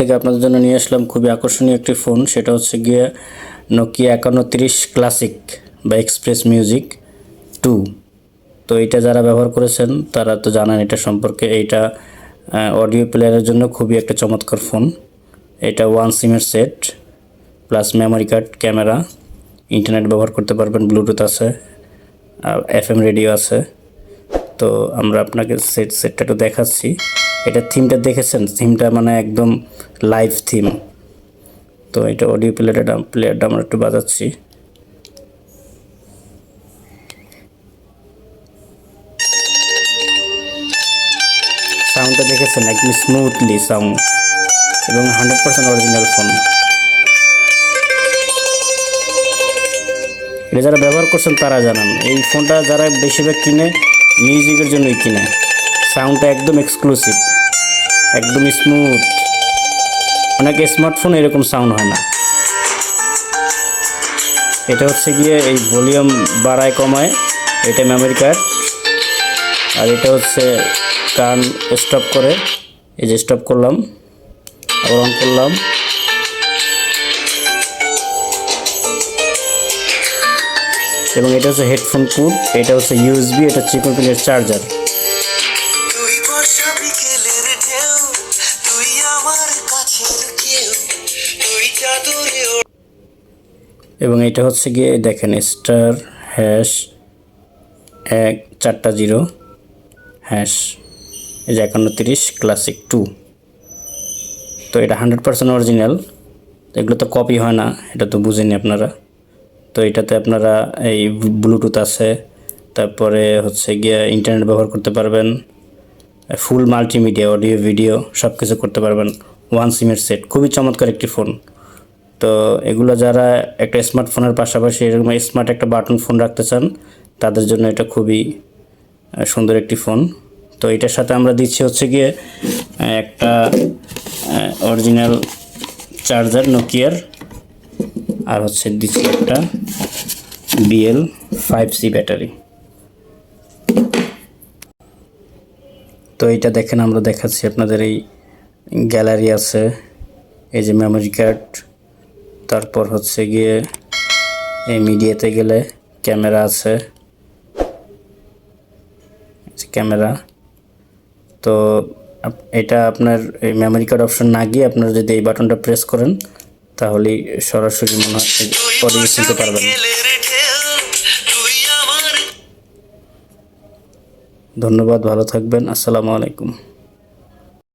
থেকে আপনাদের জন্য নিয়ে আসলাম খুবই আকর্ষণীয় একটি ফোন। সেটা হচ্ছে গিয়ে নোকিয়া একান্ন ক্লাসিক বা এক্সপ্রেস মিউজিক টু তো এটা যারা ব্যবহার করেছেন, তারা তো জানেন এটা সম্পর্কে। এইটা অডিও প্লেয়ারের জন্য খুবই একটা চমৎকার ফোন। এটা ওয়ান সিমের set plus memory card camera internet ব্যবহার করতে পারবেন ব্লুটুথ আছে এফ এম রেডিও আছে। তো আমরা আপনাকে সেট সেটটা একটু দেখাচ্ছি। এটা থিমটা দেখেছেন? থিমটা মানে একদম লাইভ থিম তো এটা অডিও প্লেয়ারটা প্লেয়ারটা আমরা একটু বাজাচ্ছি। সাউন্ডটা দেখেছেন? একদম স্মুথলি সাউন্ড এবং হান্ড্রেড পার্সেন্ট অরিজিনাল ফোন এটা যারা ব্যবহার করছেন তারা জানান। এই ফোনটা যারা বেশিরভাগ কিনে মিউজিকের জন্যই কিনে। সাউন্ডটা একদম এক্সক্লুসিভ একদম স্মুথ অনেক স্মার্টফোন এরকম সাউন্ড হয় না। এটা হচ্ছে গিয়ে এই ভলিউম বাড়ায়, কমায় এটা মেমোরি কার্ড আর এটা হচ্ছে কান স্টপ করে, এই যে স্টপ করলাম, আবার অন করলাম। এবং এটা হচ্ছে হেডফোন পুট এটা হচ্ছে ইউএসবি এটা চিকন পিনের চার্জার এবং এটা হচ্ছে গিয়ে দেখেন স্টার হ্যাশ এক, চারটা জিরো হ্যাশ এই যে একান্ন তিরিশ ক্লাসিক টু তো এটা হান্ড্রেড পার্সেন্ট অরিজিনাল এগুলো তো কপি হয় না, এটা তো বুঝেনি আপনারা। তো এটাতে আপনারা এই ব্লুটুথ আছে, তারপরে হচ্ছে গিয়ে ইন্টারনেট ব্যবহার করতে পারবেন ফুল মাল্টিমিডিয়া অডিও ভিডিও সব কিছু করতে পারবেন ওয়ান সিমের সেট খুবই চমৎকার একটি ফোন তো এগুলো যারা একটা স্মার্টফোনের পাশাপাশি এরকম স্মার্ট একটা বাটন ফোন রাখতে চান, তাদের জন্য এটা খুবই সুন্দর একটি ফোন তো এটার সাথে আমরা দিচ্ছি হচ্ছে গিয়ে একটা অরিজিনাল চার্জার নোকিয়ার আর হচ্ছে দিচ্ছি একটা বিএল ফাইভ সি ব্যাটারি তো এইটা দেখেন, আমরা দেখাচ্ছি আপনাদের এই গ্যালারি আছে। এই যে মেমোরি কার্ড তারপর হচ্ছে গিয়ে এই মিডিয়াতে গেলে ক্যামেরা আছে। ক্যামেরা। তো এটা আপনার এই মেমোরি কার্ড অপশন না গিয়ে আপনারা যদি এই বাটনটা প্রেস করেন, তাহলেই সরাসরি মনে হয় অডিও শুনতে পারবেন। ধন্যবাদ, ভালো থাকবেন। আসসালামু আলাইকুম।